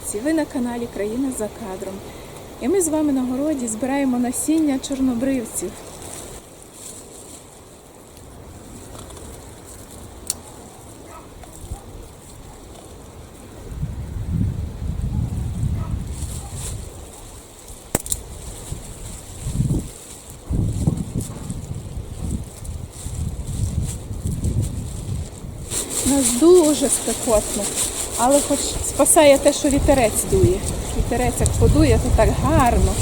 українці! Ви на каналі Країна за кадром. І ми з вами на городі збираємо насіння чорнобривців. У нас дуже спекотно, але хоч спасає те, що вітерець дує. Вітерець як подує, то так гарно.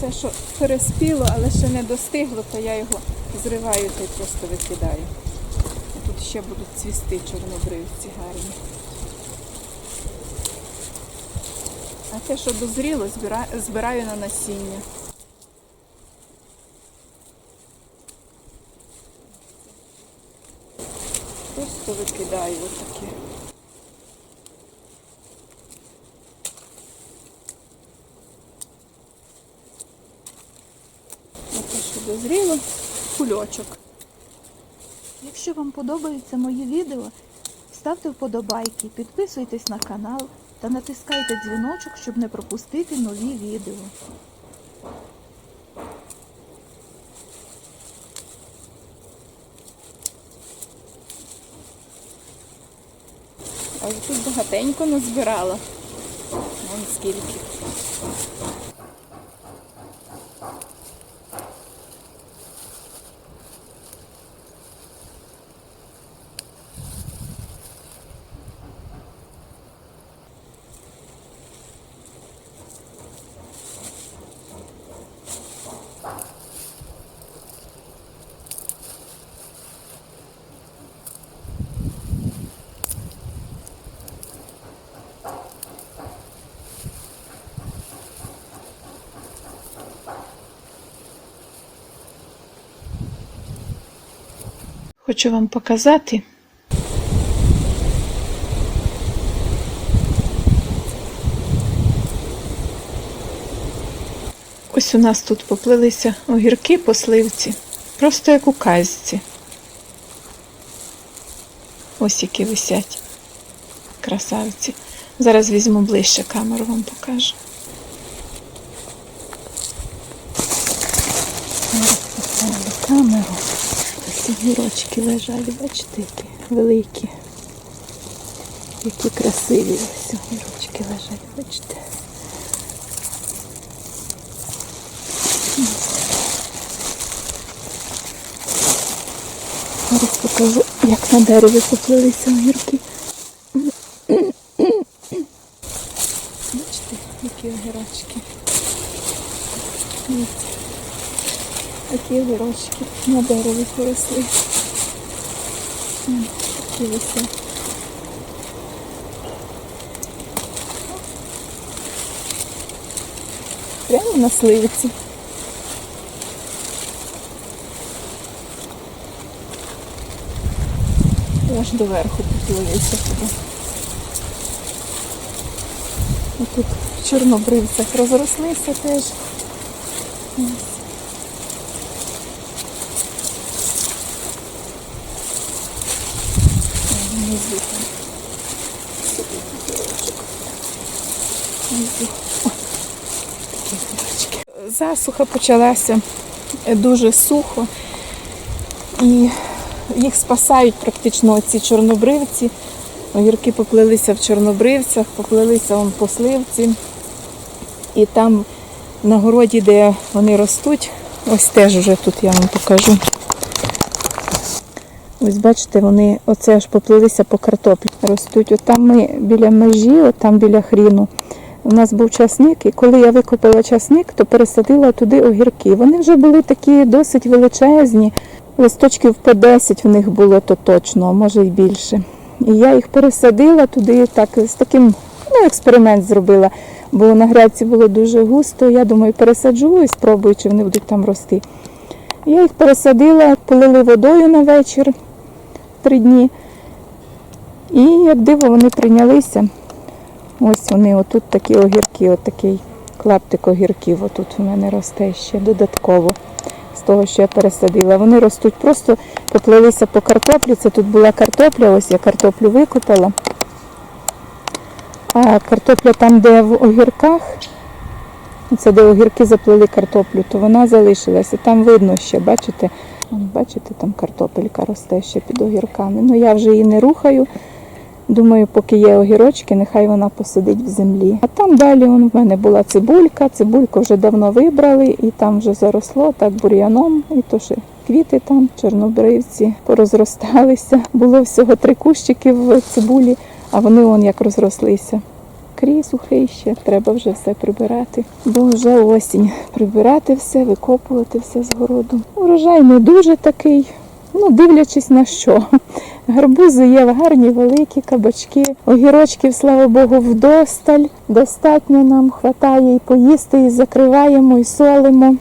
Це що переспіло, але ще не достигло, то я його зриваю та й просто викидаю. Тут ще будуть цвісти чорнобривці гарні. А те, що дозріло, збираю на насіння. Просто викидаю отаке. А те, що дозріло, кульочок. Якщо вам подобаються мої відео, ставте вподобайки, підписуйтесь на канал та натискайте дзвіночок, щоб не пропустити нові відео. А тут багатенько назбирала. Вон скільки. Хочу вам показати. Ось у нас тут поплилися огірки по сливці. Просто як у казці. Ось які висять. Красавці. Зараз візьму ближче камеру, вам покажу. Зараз поставлю камеру. Ось огірочки лежать, бачите, які великі. Які красиві ось огірочки лежать, бачите. Зараз покажу, як на дереві поплилися огірки. Бачите, які огірочки. Дивіться. Такі огірочки на дереві поросли. Такі висять. Прямо на сливці. Аж до верху поплилися туди. Отут в чорнобривцях розрослися теж. Ось. Внизу там. Внизу. О, такі грибочки. Засуха почалася е, дуже сухо. І їх спасають практично ці чорнобривці. Огірки поплилися в чорнобривцях, поплилися вон по сливці. І там на городі, де вони ростуть, ось теж вже тут я вам покажу. Ось бачите, вони оце аж поплилися по картоплі. Ростуть. От там ми біля межі, от там біля хріну. У нас був часник, і коли я викопала часник, то пересадила туди огірки. Вони вже були такі досить величезні. Листочків по 10 в них було то точно, може й більше. І я їх пересадила туди, так з таким ну, експеримент зробила, бо на грядці було дуже густо. Я думаю, пересаджу і спробую, чи вони будуть там рости. Я їх пересадила, полили водою на вечір три дні. І як диво вони прийнялися. Ось вони, отут такі огірки, отакий клаптик огірків. Отут у мене росте ще додатково. З того, що я пересадила. Вони ростуть просто поплилися по картоплі. Це тут була картопля, ось я картоплю викопала. А картопля там, де в огірках, це де огірки заплили картоплю, то вона залишилася. Там видно ще, бачите? Бачите, там картопелька росте ще під огірками. Ну я вже її не рухаю. Думаю, поки є огірочки, нехай вона посидить в землі. А там далі вон, в мене була цибулька. Цибульку вже давно вибрали, і там вже заросло так бур'яном, і то ще квіти там, чорнобривці, порозросталися. Було всього три кущики в цибулі, а вони вон як розрослися. Крій сухий ще, треба вже все прибирати. Бо вже осінь. Прибирати все, викопувати все з городу. Урожай не дуже такий. Ну, дивлячись на що. Гарбузи є гарні, великі, кабачки, огірочків, слава Богу, вдосталь. Достатньо нам хватає і поїсти, і закриваємо, і солимо.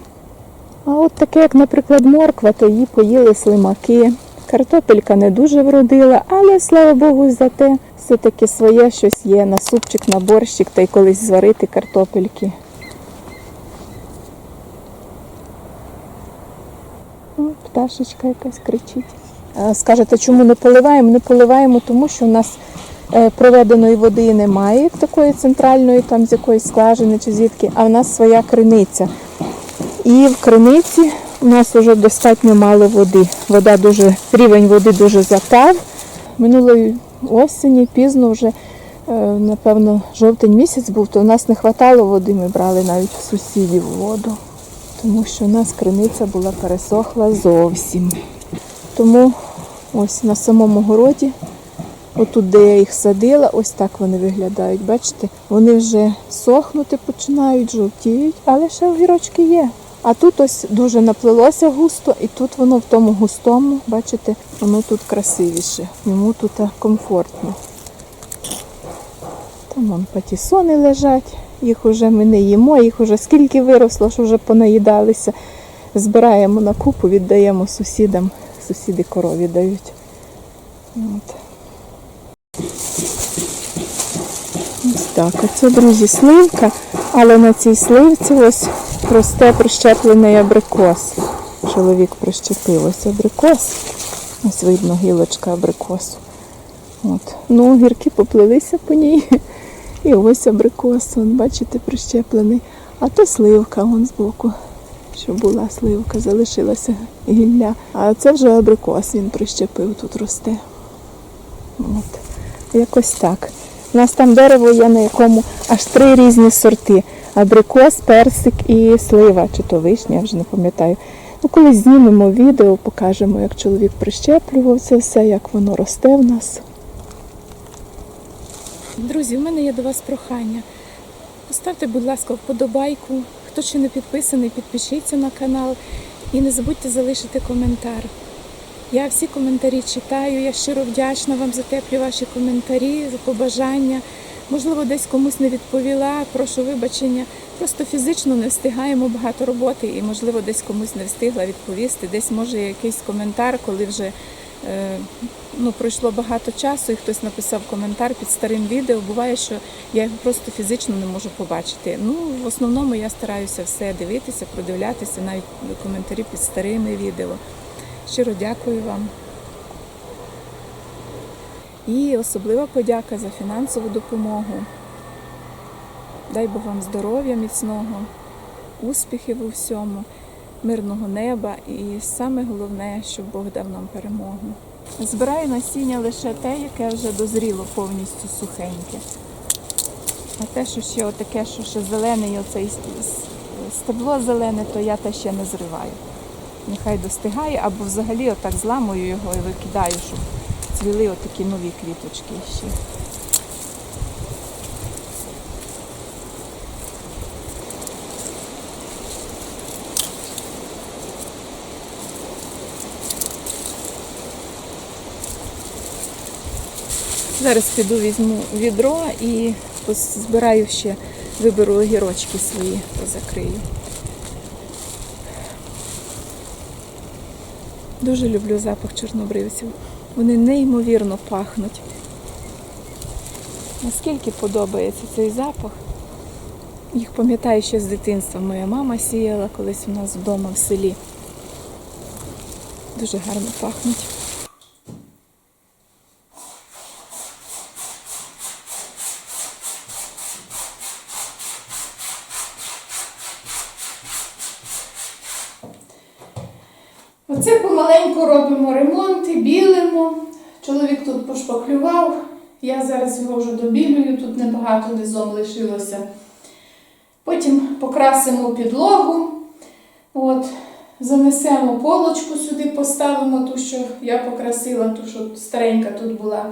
А от таке, як, наприклад, морква, то її поїли слимаки. Картопелька не дуже вродила, але слава Богу, зате все-таки своє щось є на супчик, на борщик та й колись зварити картопельки. Пташечка якась кричить. А, Скажете, чому не поливаємо? Не поливаємо, тому що у нас е, проведеної води немає, такої центральної, там з якоїсь скважини чи звідки, а в нас своя криниця. І в криниці у нас вже достатньо мало води. Вода дуже, рівень води дуже запав. Минулої осені, пізно вже, е, напевно, жовтень місяць був, то у нас не вистачало води, ми брали навіть в сусідів воду, тому що у нас криниця була пересохла зовсім. Тому ось на самому городі, отут, де я їх садила, ось так вони виглядають. Бачите, вони вже сохнути починають, жовтіють, але ще огірочки є. А тут ось дуже наплилося густо, і тут воно в тому густому, бачите, воно тут красивіше, йому тут комфортно. Там вон патісони лежать, їх уже ми не їмо, їх уже скільки виросло, що вже понаїдалися. Збираємо на купу, віддаємо сусідам, сусіди корові дають. От. Ось так, оце, друзі, сливка, але на цій сливці ось росте прищеплений абрикос. Чоловік прищепив ось абрикос. Ось видно гілочка абрикосу. От. Ну, гірки поплилися по ній. І ось абрикос, вон, бачите, прищеплений. А то сливка вон збоку. Що була сливка, залишилася гілля. А це вже абрикос він прищепив, тут росте. От. Якось так. У нас там дерево є, на якому аж три різні сорти: абрикос, персик і слива, чи то вишня, я вже не пам'ятаю. Ну, колись знімемо відео, покажемо, як чоловік прищеплював це все, як воно росте в нас. Друзі, в мене є до вас прохання. Поставте, будь ласка, вподобайку. Хто ще не підписаний, підпишіться на канал і не забудьте залишити коментар. Я всі коментарі читаю, я щиро вдячна вам за теплі ваші коментарі, за побажання. Можливо, десь комусь не відповіла, прошу вибачення. Просто фізично не встигаємо багато роботи і, можливо, десь комусь не встигла відповісти. Десь може якийсь коментар, коли вже ну, пройшло багато часу і хтось написав коментар під старим відео. Буває, що я його просто фізично не можу побачити. Ну, в основному я стараюся все дивитися, продивлятися, навіть коментарі під старими відео. Щиро дякую вам. І особлива подяка за фінансову допомогу. Дай Бог вам здоров'я міцного, успіхів у всьому, мирного неба і саме головне, щоб Бог дав нам перемогу. Збираю насіння лише те, яке вже дозріло повністю сухеньке. А те, що ще отаке, що ще зелений, оцей стебло зелене, то я те ще не зриваю нехай достигає, або взагалі отак зламую його і викидаю, щоб цвіли отакі нові квіточки ще. Зараз піду візьму відро і збираю ще, виберу огірочки свої, позакрию. Дуже люблю запах чорнобривців. Вони неймовірно пахнуть. Наскільки подобається цей запах. Їх пам'ятаю ще з дитинства. Моя мама сіяла колись у нас вдома в селі. Дуже гарно пахнуть. Оце помаленьку робимо ремонт, і білимо. Чоловік. Я зараз його вже добілюю, тут небагато низом лишилося. Потім покрасимо підлогу. От, занесемо полочку сюди, поставимо ту, що я покрасила, ту, що старенька тут була.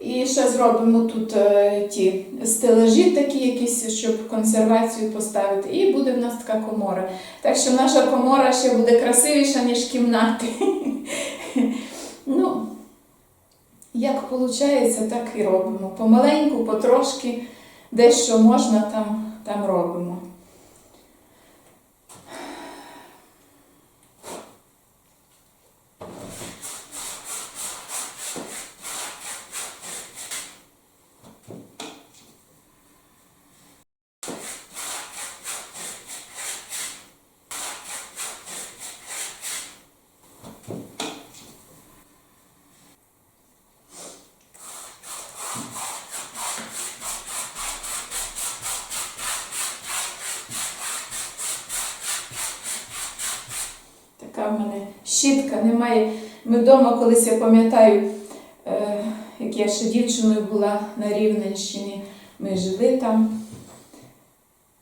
І ще зробимо тут е, ті стелажі такі якісь, щоб консервацію поставити. І буде в нас така комора. Так що наша комора ще буде красивіша, ніж кімнати. ну, як виходить, так і робимо. Помаленьку, потрошки, де що можна, там, там робимо. Така в мене щітка, немає. Ми вдома колись я пам'ятаю, е, як я ще дівчиною була на Рівненщині, ми жили там.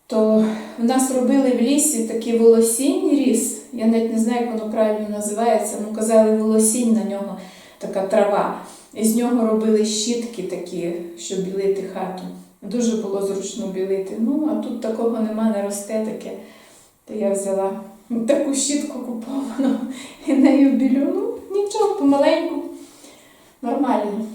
То в нас робили в лісі такий волосінь ріс. Я навіть не знаю, як воно правильно називається. Ну, казали волосінь на нього, така трава. І з нього робили щітки такі, щоб білити хату. Дуже було зручно білити. Ну, а тут такого нема, не росте таке. То я взяла таку щітку куповану і нею білю. Ну, нічого, помаленьку. Нормально.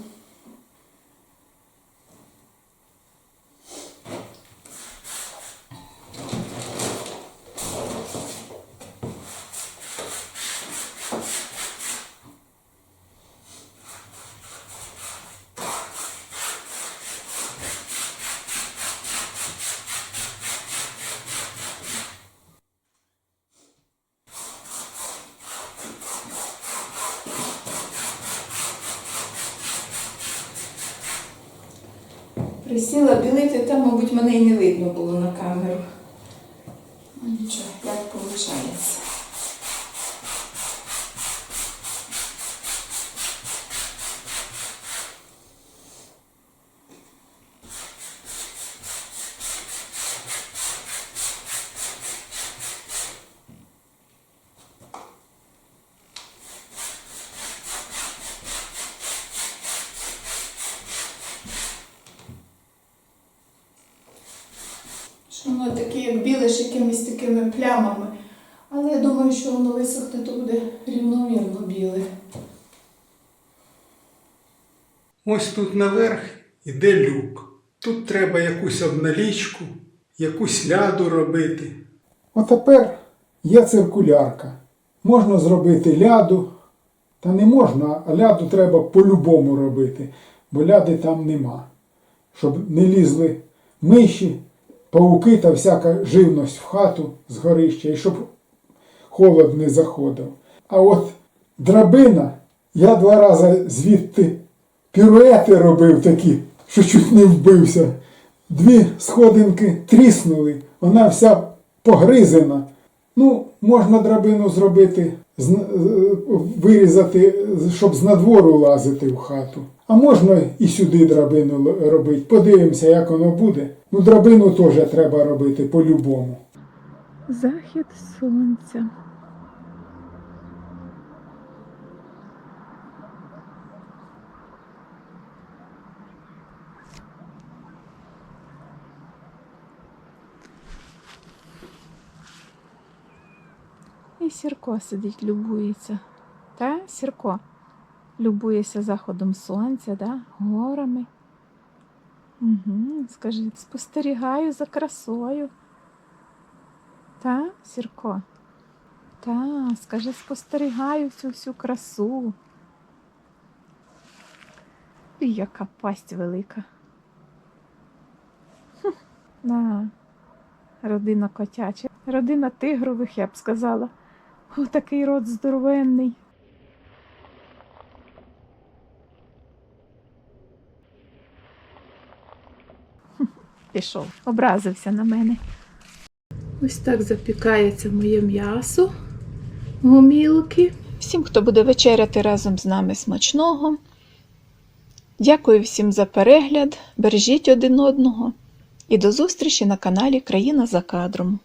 Присіла білити, там, мабуть, мене і не видно було на камеру. Ну нічого, як виходить. Що воно таке, як біле, з якимись такими плямами. Але я думаю, що воно висохне, то буде рівномірно біле. Ось тут наверх іде люк. Тут треба якусь обналічку, якусь ляду робити. Отепер є циркулярка. Можна зробити ляду, та не можна, а ляду треба по-любому робити, бо ляди там нема. Щоб не лізли миші, пауки та всяка живність в хату з горища, і щоб холод не заходив. А от драбина, я два рази звідти піруети робив такі, що чуть не вбився. Дві сходинки тріснули, вона вся погризена. Ну, можна драбину зробити, е, вирізати, щоб з надвору лазити в хату. А можна і сюди драбину робити. Подивимося, як воно буде. Ну, драбину теж треба робити по-любому. Захід сонця. І Сірко сидить, любується. Та, Сірко? Любується заходом сонця, да? горами. Угу, скажи, спостерігаю за красою. Та, Сірко? Та, скажи, спостерігаю цю всю красу. І яка пасть велика. На, родина котяча. Родина тигрових, я б сказала. О, такий рот здоровенний. Пішов, образився на мене. Ось так запікається моє м'ясо, гумілки. Всім, хто буде вечеряти разом з нами смачного. Дякую всім за перегляд. Бережіть один одного. І до зустрічі на каналі Країна за кадром.